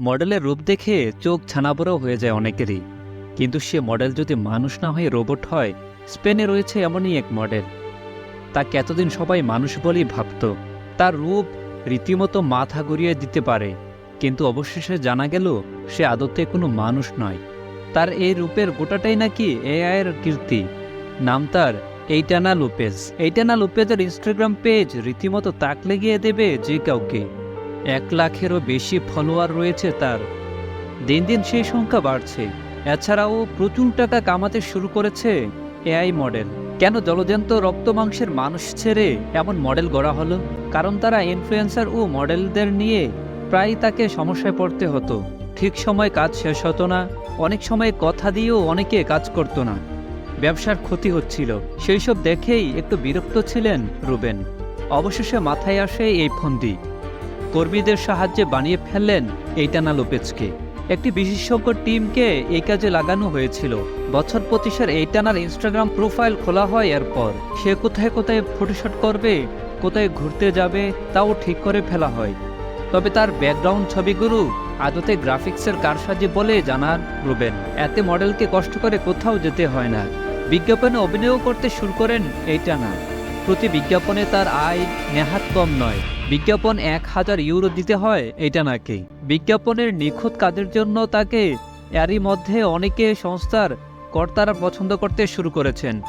মডেলের রূপ দেখে চোখ ছানাবড়াও হয়ে যায় অনেকেরই। কিন্তু সে মডেল যদি মানুষ না হয়ে রোবট হয়, স্পেনে রয়েছে এমনই এক মডেল। তাকে এতদিন সবাই মানুষ বলেই ভাবত। তার রূপ রীতিমতো মাথা ঘুরিয়ে দিতে পারে। কিন্তু অবশেষে জানা গেল, সে আদতে কোনো মানুষ নয়। তার এই রূপের গোটাটাই নাকি এআইয়ের কীর্তি। নাম তার এইটানা লোপেজ। এইটানা লোপেজের ইনস্টাগ্রাম পেজ রীতিমতো তাক লেগিয়ে দেবে যে কাউকে। এক লাখেরও বেশি ফলোয়ার রয়েছে তার। দিন দিন সেই সংখ্যা বাড়ছে। এছাড়াও প্রচুর টাকা কামাতে শুরু করেছে এআই মডেল। কেন জলজন্ত রক্ত মাংসের মানুষ ছেড়ে এমন মডেল গড়া হলো? কারণ তারা ইনফ্লুয়েন্সার ও মডেলদের নিয়ে প্রায় তাকে সমস্যায় পড়তে হতো। ঠিক সময় কাজ শেষ হতো না, অনেক সময় কথা দিয়েও অনেকে কাজ করতো না। ব্যবসার ক্ষতি হচ্ছিল। সেই সব দেখেই একটু বিরক্ত ছিলেন রুবেন। অবশেষে মাথায় আসে এই ফন্দি। কর্মীদের সাহায্যে বানিয়ে ফেললেন এইটানা লোপেজকে। একটি বিশেষজ্ঞ টিমকে এই কাজে লাগানো হয়েছিল। বছর পঁচিশের এইটানার ইনস্টাগ্রাম প্রোফাইল খোলা হয় এরপর। সে কোথায় কোথায় ফটোশুট করবে, কোথায় ঘুরতে যাবে, তাও ঠিক করে ফেলা হয়। তবে তার ব্যাকগ্রাউন্ড ছবিগুলো আদতে গ্রাফিক্সের কারসাজি বলে জানান রুবেন। এতে মডেলকে কষ্ট করে কোথাও যেতে হয় না। বিজ্ঞাপনে অভিনয় করতে শুরু করেন এইটা না প্রতি বিজ্ঞাপনে তার আয় নেহাত কম নয়। বিজ্ঞাপন এক হাজার ইউরো দিতে হয়, এটা নাকি? বিজ্ঞাপনের নিখুঁত কাজের জন্য তাকে এরই মধ্যে অনেকে সংস্থার কর্তারা পছন্দ করতে শুরু করেছেন।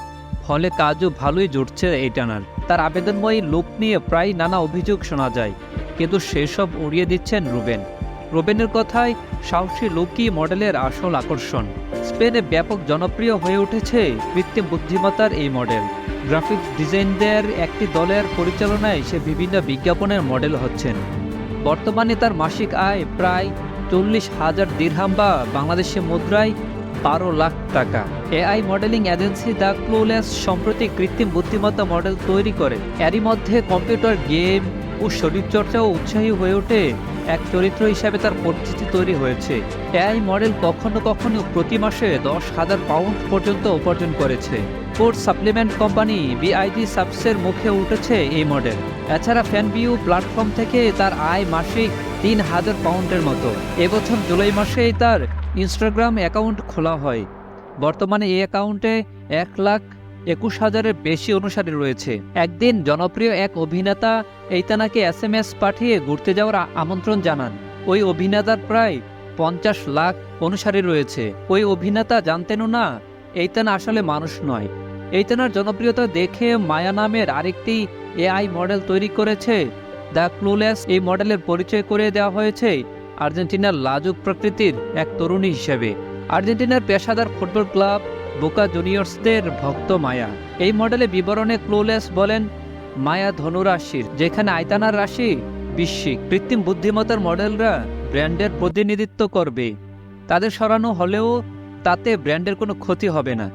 ফলে কাজও ভালোই জুটছে এইটানার তার আবেদনময়ী লোক নিয়ে প্রায় নানা অভিযোগ শোনা যায়। কিন্তু সেসব উড়িয়ে দিচ্ছেন রুবেন। রুবেনের কথায় সাহসী লোকই মডেলের আসল আকর্ষণ। স্পেনে ব্যাপক জনপ্রিয় হয়ে উঠেছে কৃত্রিম বুদ্ধিমত্তার এই মডেল। গ্রাফিক্স ডিজাইনদের একটি দলের পরিচালনায় সে বিভিন্ন বিজ্ঞাপনের মডেল হচ্ছেন। বর্তমানে তার মাসিক আয় প্রায় চল্লিশ হাজার দিরহাম বা বাংলাদেশে মুদ্রায় বারো লাখ টাকা। AI modelling agency the Clueless সম্প্রতি কৃত্রিম বুদ্ধিমত্তা মডেল তৈরি করে। এরই মধ্যে কম্পিউটার গেম ও শরীরচর্চাও উৎসাহী হয়ে ওঠে এক চরিত্র হিসাবে তার পরিচিতি তৈরি হয়েছে। এআই মডেল কখনো কখনো প্রতি মাসে দশ হাজার পাউন্ড পর্যন্ত উপার্জন করেছে। স্পোর্টস সাপ্লিমেন্ট কোম্পানি বিআইডি সাবসের মুখে উঠেছে এই মডেল। এছাড়া ফ্যানভিউ প্ল্যাটফর্ম থেকে তার আয় মাসিক তিন হাজার পাউন্ডের মতো। এবছর জুলাই মাসেই তার ইনস্টাগ্রাম অ্যাকাউন্ট খোলা হয়। বর্তমানে এই অ্যাকাউন্টে এক লাখ একুশ হাজারের বেশি অনুসারী রয়েছে। একদিন জনপ্রিয় এক অভিনেতা এইতানাকে এস এম এস পাঠিয়ে ঘুরতে যাওয়ার আমন্ত্রণ জানান। ওই অভিনেতার প্রায় পঞ্চাশ লাখ অনুসারী রয়েছে। ওই অভিনেতা জানতেনও না, এইতানা আসলে মানুষ নয়। এইতানার জনপ্রিয়তা দেখে মায়া নামের আরেকটি এআই মডেল তৈরি করেছে। দ্য ক্লুলেস এই মডেলের পরিচয় করে দেওয়া হয়েছে আর্জেন্টিনার লাজুক প্রকৃতির এক তরুণী হিসেবে। আর্জেন্টিনার পেশাদার ফুটবল ক্লাব বোকা জুনিয়র্সদের ভক্ত মায়া। এই মডেলে বিবরণে ক্লোলেস বলেন, মায়া ধনুরাশির, যেখানে আয়তানার রাশি বিশ্বিক। কৃত্রিম বুদ্ধিমত্তার মডেলরা ব্র্যান্ডের প্রতিনিধিত্ব করবে। তাদের সরানো হলেও তাতে ব্র্যান্ডের কোনো ক্ষতি হবে না।